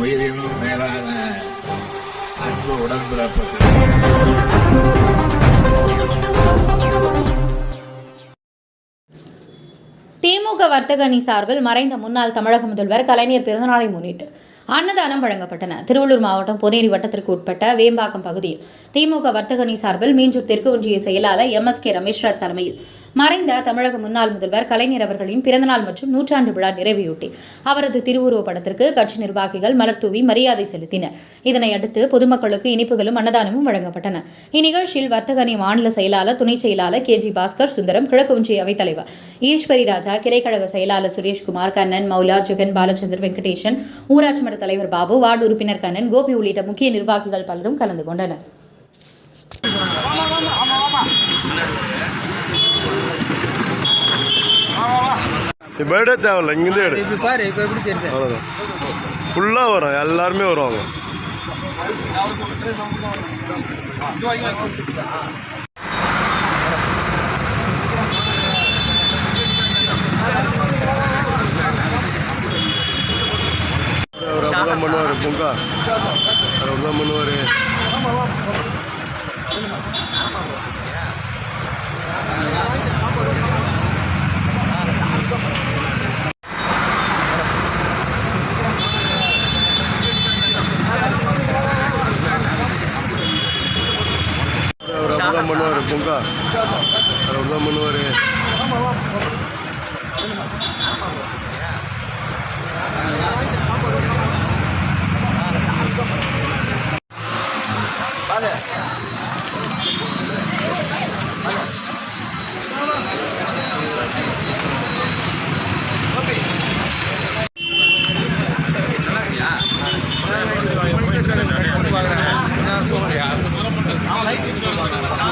உயிரினும் மேலான அன்பு உடன்பிறப்புகள். திமுக வர்த்தக அணி சார்பில் மறைந்த முன்னாள் தமிழக முதல்வர் கலைஞர் பிறந்தநாளை முன்னிட்டு அன்னதானம் வழங்கப்பட்டன. திருவள்ளூர் மாவட்டம் பொன்னேரி வட்டத்திற்கு உட்பட்ட வேம்பாக்கம் பகுதியில் திமுக வர்த்தக அணி சார்பில் மீஞ்சூர் தெற்கு ஒன்றிய செயலாளர் எம் எஸ் கே ரமேஷ்ராஜ் தலைமையில் மறைந்த தமிழக முன்னாள் முதல்வர் கலைஞர் அவர்களின் பிறந்தநாள் மற்றும் நூற்றாண்டு விழா நிறைவையொட்டி அவரது திருவுருவப் படத்திற்கு கட்சி நிர்வாகிகள் மலர்தூவி மரியாதை செலுத்தினர். இதனையடுத்து பொதுமக்களுக்கு இனிப்புகளும் அன்னதானமும் வழங்கப்பட்டன. இந்நிகழ்ச்சியில் வர்த்தக அணி மாநில செயலாளர் துணை செயலாளர் கே. ஜி. பாஸ்கர் சுந்தரம் கிழக்கு ஒன்றிய அவைத்தலைவர் ஈஸ்வரி ராஜா கிளைக்கழக செயலாளர் சுரேஷ்குமார் கண்ணன் மௌலா ஜெகன் பாலச்சந்தர் வெங்கடேசன் ஊராட்சி மன்ற தலைவர் பாபு வார்டு உறுப்பினர் கண்ணன் கோபி உள்ளிட்ட முக்கிய நிர்வாகிகள் பலரும் கலந்து கொண்டனர். இப்போ எடுக்க தேவையில்ல இங்கேருந்து எடு. இப்படி பாரு இப்போ எப்படி தெரியுது? அவ்வளோதான் ஃபுல்லாக வரும் எல்லாருமே வருவாங்க. அவர் அப்படிதான் பண்ணுவார் பொங்கா. அவர் அப்படிதான் பண்ணுவார். منور بونغا روضة منور Thank you.